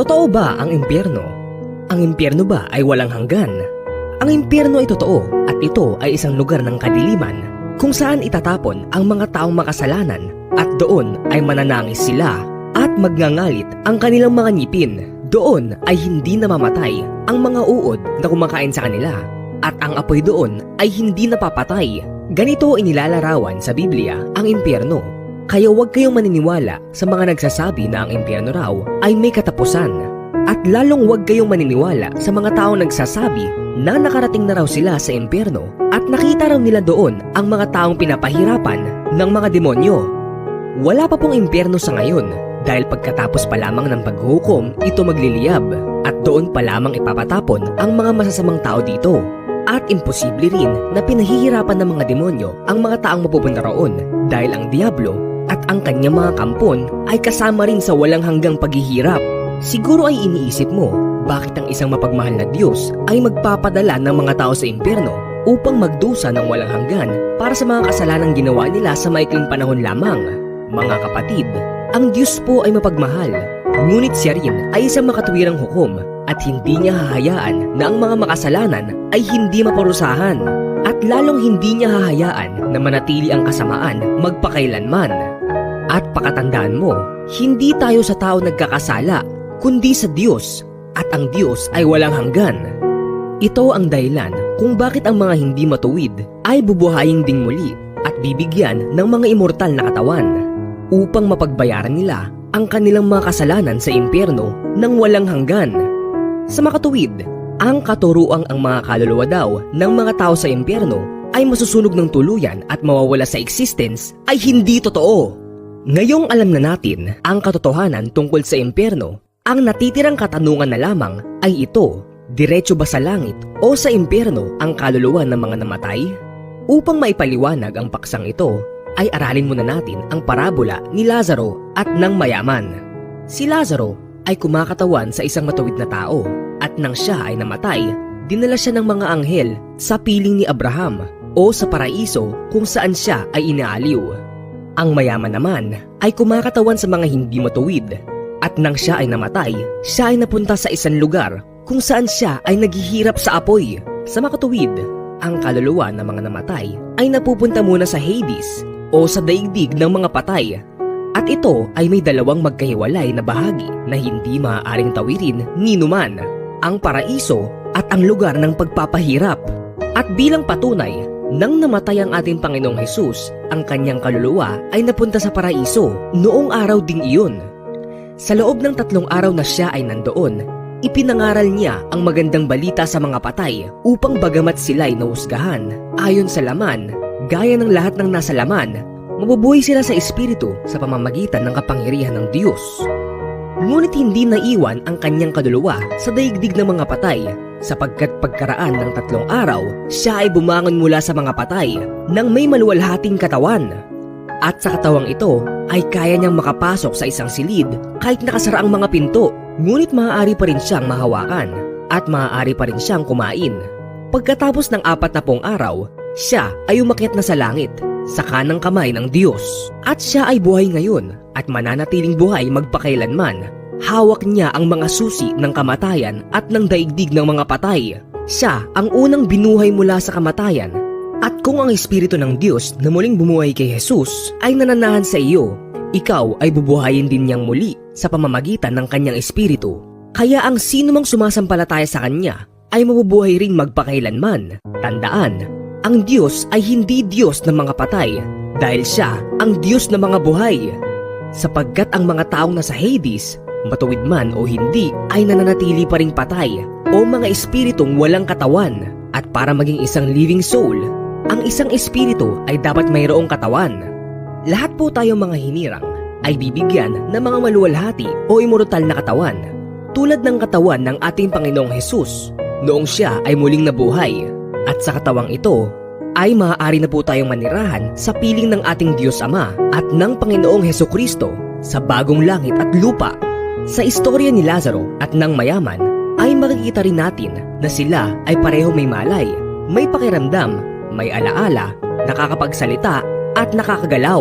Totoo ba ang impyerno? Ang impyerno ba ay walang hanggan? Ang impyerno ay totoo at ito ay isang lugar ng kadiliman kung saan itatapon ang mga taong makasalanan at doon ay mananangis sila at magngangalit ang kanilang mga ngipin. Doon ay hindi namamatay ang mga uod na kumakain sa kanila at ang apoy doon ay hindi napapatay. Ganito inilalarawan sa Biblia ang impyerno. Kaya huwag kayong maniniwala sa mga nagsasabi na ang impyerno raw ay may katapusan. At lalong huwag kayong maniniwala sa mga taong nagsasabi na nakarating na raw sila sa impyerno at nakita raw nila doon ang mga taong pinapahirapan ng mga demonyo. Wala pa pong impyerno sa ngayon dahil pagkatapos pa lamang ng paghuhukom ito magliliyab at doon pa lamang ipapatapon ang mga masasamang tao dito. At imposible rin na pinahihirapan ng mga demonyo ang mga taong mapupunta roon dahil ang Diablo at ang kanyang mga kampon ay kasama rin sa walang hanggang paghihirap. Siguro ay iniisip mo bakit ang isang mapagmahal na Diyos ay magpapadala ng mga tao sa impyerno upang magdusa ng walang hanggan para sa mga kasalanang ginawa nila sa maikling panahon lamang. Mga kapatid, ang Diyos po ay mapagmahal, ngunit siya rin ay isang makatuwirang hukom at hindi niya hahayaan na ang mga makasalanan ay hindi maparusahan at lalong hindi niya hahayaan na manatili ang kasamaan magpakailanman. At pakatandaan mo, hindi tayo sa tao nagkakasala, kundi sa Diyos at ang Diyos ay walang hanggan. Ito ang dahilan kung bakit ang mga hindi matuwid ay bubuhayin ding muli at bibigyan ng mga immortal na katawan upang mapagbayaran nila ang kanilang mga kasalanan sa impyerno ng walang hanggan. Sa makatuwid, ang katuruang ang mga kaluluwa daw ng mga tao sa impyerno ay masusunog ng tuluyan at mawawala sa existence ay hindi totoo. Ngayong alam na natin ang katotohanan tungkol sa impyerno, ang natitirang katanungan na lamang ay ito, diretso ba sa langit o sa impyerno ang kaluluwa ng mga namatay? Upang maipaliwanag ang paksang ito, ay aralin muna natin ang parabola ni Lazaro at ng mayaman. Si Lazaro ay kumakatawan sa isang matuwid na tao at nang siya ay namatay, dinala siya ng mga anghel sa piling ni Abraham o sa paraiso kung saan siya ay inaaliw. Ang mayaman naman ay kumakatawan sa mga hindi matuwid at nang siya ay namatay, siya ay napunta sa isang lugar kung saan siya ay naghihirap sa apoy. Sa makatuwid, ang kaluluwa ng mga namatay ay napupunta muna sa Hades o sa daigdig ng mga patay. At ito ay may dalawang magkahiwalay na bahagi na hindi maaaring tawirin ni numan, ang paraiso at ang lugar ng pagpapahirap. At bilang patunay, nang namatay ang ating Panginoong Hesus, ang kanyang kaluluwa ay napunta sa paraiso noong araw ding iyon. Sa loob ng tatlong araw na siya ay nandoon, ipinangaral niya ang magandang balita sa mga patay upang bagamat sila'y nahusgahan. Ayon sa laman, gaya ng lahat ng nasa laman, mabubuhay sila sa espiritu sa pamamagitan ng kapangyarihan ng Diyos. Ngunit hindi naiwan ang kanyang kaduluwa sa daigdig ng mga patay sapagkat pagkaraan ng tatlong araw, siya ay bumangon mula sa mga patay nang may maluwalhating katawan. At sa katawang ito ay kaya niyang makapasok sa isang silid kahit nakasara ang mga pinto, ngunit maaari pa rin siyang mahawakan at maaari pa rin siyang kumain. Pagkatapos ng apat na pong araw, siya ay umakyat na sa langit sa kanang kamay ng Diyos. At siya ay buhay ngayon at mananatiling buhay magpakailanman. Hawak niya ang mga susi ng kamatayan at ng daigdig ng mga patay. Siya ang unang binuhay mula sa kamatayan. At kung ang Espiritu ng Diyos na muling bumuhay kay Jesus ay nananahan sa iyo, ikaw ay bubuhayin din niyang muli sa pamamagitan ng kanyang Espiritu. Kaya ang sino mang sumasampalataya sa kanya ay mabubuhay ring magpakailanman. Tandaan, ang Diyos ay hindi Diyos ng mga patay dahil siya ang Diyos ng mga buhay. Sapagkat ang mga taong nasa Hades, matuwid man o hindi, ay nananatili pa ring patay o mga espiritong walang katawan. At para maging isang living soul, ang isang espiritu ay dapat mayroong katawan. Lahat po tayo mga hinirang ay bibigyan ng mga maluwalhati o immortal na katawan tulad ng katawan ng ating Panginoong Hesus noong siya ay muling nabuhay. At sa katawang ito ay maaari na po tayong manirahan sa piling ng ating Diyos Ama at ng Panginoong Heso Kristo sa bagong langit at lupa. Sa istorya ni Lazaro at ng mayaman ay makikita rin natin na sila ay pareho may malay, may pakiramdam, may alaala, nakakapagsalita at nakakagalaw.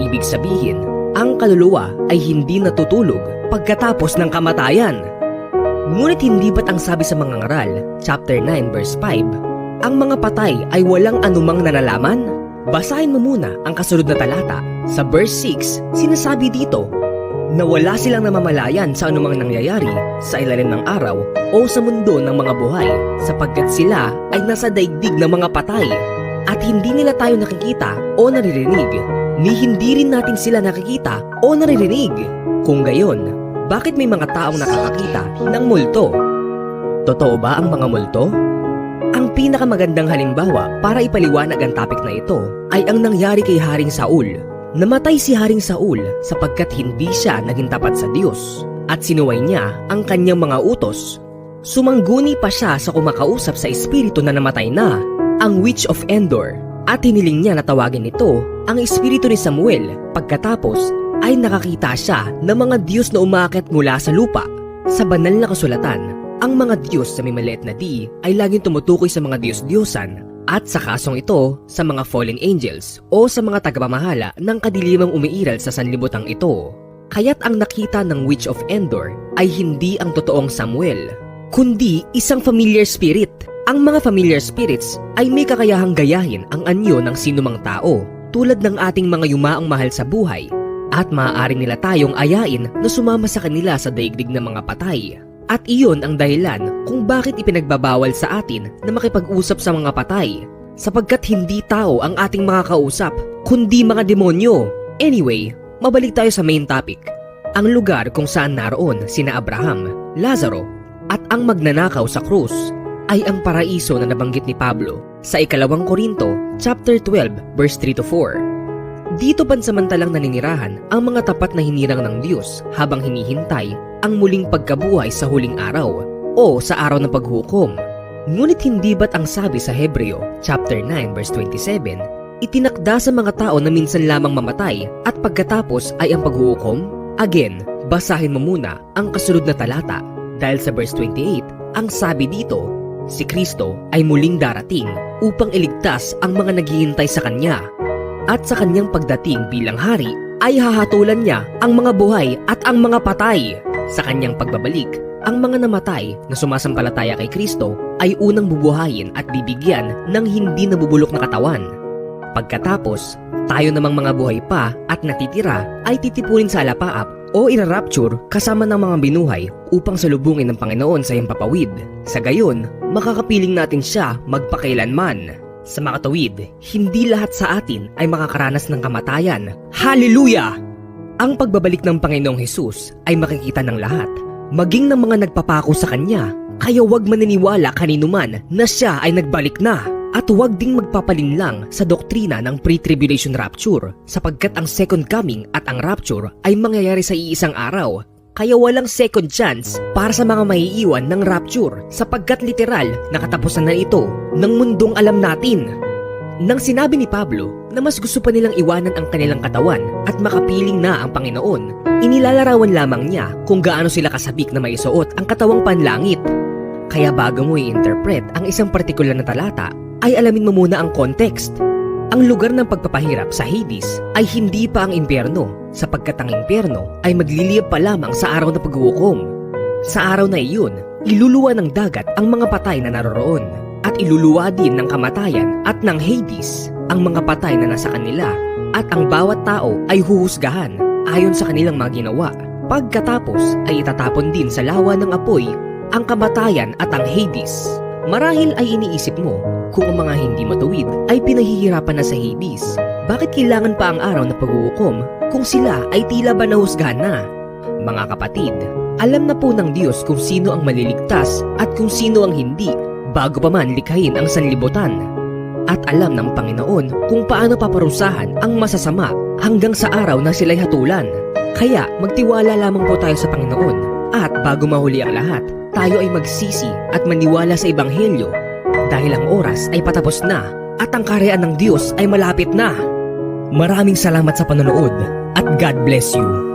Ibig sabihin, ang kaluluwa ay hindi natutulog pagkatapos ng kamatayan. Ngunit hindi ba't ang sabi sa mga ngaral, chapter 9 verse 5, ang mga patay ay walang anumang nalalaman? Basahin mo muna ang kasunod na talata. Sa verse 6, sinasabi dito na wala silang namamalayan sa anumang nangyayari sa ilalim ng araw o sa mundo ng mga buhay sapagkat sila ay nasa daigdig ng mga patay at hindi nila tayo nakikita o naririnig ni hindi rin natin sila nakikita o naririnig. Kung gayon, bakit may mga taong nakakakita ng multo? Totoo ba ang mga multo? Ang pinakamagandang halimbawa para ipaliwanag ang topic na ito ay ang nangyari kay Haring Saul. Namatay si Haring Saul sapagkat hindi siya naging tapat sa Diyos at sinuway niya ang kanyang mga utos. Sumangguni pa siya sa kumakausap sa espiritu na namatay na, ang Witch of Endor, at hiniling niya na tawagin ito ang espiritu ni Samuel pagkatapos ay nakakita siya ng mga Diyos na umakit mula sa lupa. Sa banal na kasulatan, ang mga Diyos sa may maliit na di ay laging tumutukoy sa mga Diyos-Diyosan at sa kasong ito sa mga fallen angels o sa mga tagapamahala ng kadilimang umiiral sa sanlibutang ito. Kaya't ang nakita ng Witch of Endor ay hindi ang totoong Samuel, kundi isang familiar spirit. Ang mga familiar spirits ay may kakayahang gayahin ang anyo ng sinumang tao tulad ng ating mga yumaang mahal sa buhay at maaari nila tayong ayain na sumama sa kanila sa daigdig ng mga patay. At iyon ang dahilan kung bakit ipinagbabawal sa atin na makipag-usap sa mga patay. Sapagkat hindi tao ang ating mga kausap, kundi mga demonyo. Anyway, mabalik tayo sa main topic. Ang lugar kung saan naroon sina Abraham, Lazaro, at ang magnanakaw sa krus ay ang paraiso na nabanggit ni Pablo sa ikalawang Korinto, chapter 12, verse 3 to 4. Dito pansamantalang naninirahan ang mga tapat na hinirang ng Diyos habang hinihintay ang muling pagkabuhay sa huling araw o sa araw ng paghukom. Ngunit hindi ba't ang sabi sa Hebreo chapter 9 verse 27, itinakda sa mga tao na minsan lamang mamatay at pagkatapos ay ang paghukom? Again, basahin mo muna ang kasunod na talata dahil sa verse 28, ang sabi dito, si Kristo ay muling darating upang iligtas ang mga naghihintay sa Kanya at sa kanyang pagdating bilang hari ay hahatulan niya ang mga buhay at ang mga patay. Sa kanyang pagbabalik, ang mga namatay na sumasampalataya kay Kristo ay unang bubuhayin at bibigyan ng hindi nabubulok na katawan. Pagkatapos, tayo namang mga buhay pa at natitira ay titipunin sa alapaap o irarapture kasama ng mga binuhay upang salubungin ng Panginoon sa iyong papawid. Sa gayon, makakapiling natin siya magpakailanman. Sa mga tuwid, hindi lahat sa atin ay makakaranas ng kamatayan. Hallelujah! Ang pagbabalik ng Panginoong Hesus ay makikita ng lahat, maging ng mga nagpapako sa Kanya. Kaya huwag maniniwala kaninuman na siya ay nagbalik na. At huwag ding magpapalinlang sa doktrina ng pre-tribulation rapture sapagkat ang second coming at ang rapture ay mangyayari sa iisang araw. Kaya walang second chance para sa mga maiiwan ng rapture sapagkat literal na katapusan na ito ng mundong alam natin. Nang sinabi ni Pablo na mas gusto pa nilang iwanan ang kanilang katawan at makapiling na ang Panginoon, inilalarawan lamang niya kung gaano sila kasabik na maisuot ang katawang panlangit. Kaya bago mo i-interpret ang isang partikular na talata, ay alamin mo muna ang context. Ang lugar ng pagpapahirap sa Hades ay hindi pa ang impyerno sapagkat ang impyerno ay magliliyab pa lamang sa araw na paghuhukom. Sa araw na iyon, iluluwa ng dagat ang mga patay na naroroon at iluluwa din ng kamatayan at ng Hades ang mga patay na nasa kanila at ang bawat tao ay huhusgahan ayon sa kanilang mga ginawa. Pagkatapos ay itatapon din sa lawa ng apoy ang kamatayan at ang Hades. Marahil ay iniisip mo kung ang mga hindi matuwid ay pinahihirapan na sa Hades. Bakit kailangan pa ang araw na paghuhukom kung sila ay tila ba nahusgahan na? Mga kapatid, alam na po ng Diyos kung sino ang maliligtas at kung sino ang hindi bago pa man likhain ang sanlibutan. At alam ng Panginoon kung paano paparusahan ang masasama hanggang sa araw na sila'y hatulan. Kaya magtiwala lamang po tayo sa Panginoon at bago mahuli ang lahat, tayo ay magsisi at maniwala sa Ebanghelyo dahil ang oras ay patapos na at ang karyaan ng Diyos ay malapit na. Maraming salamat sa panonood at God bless you.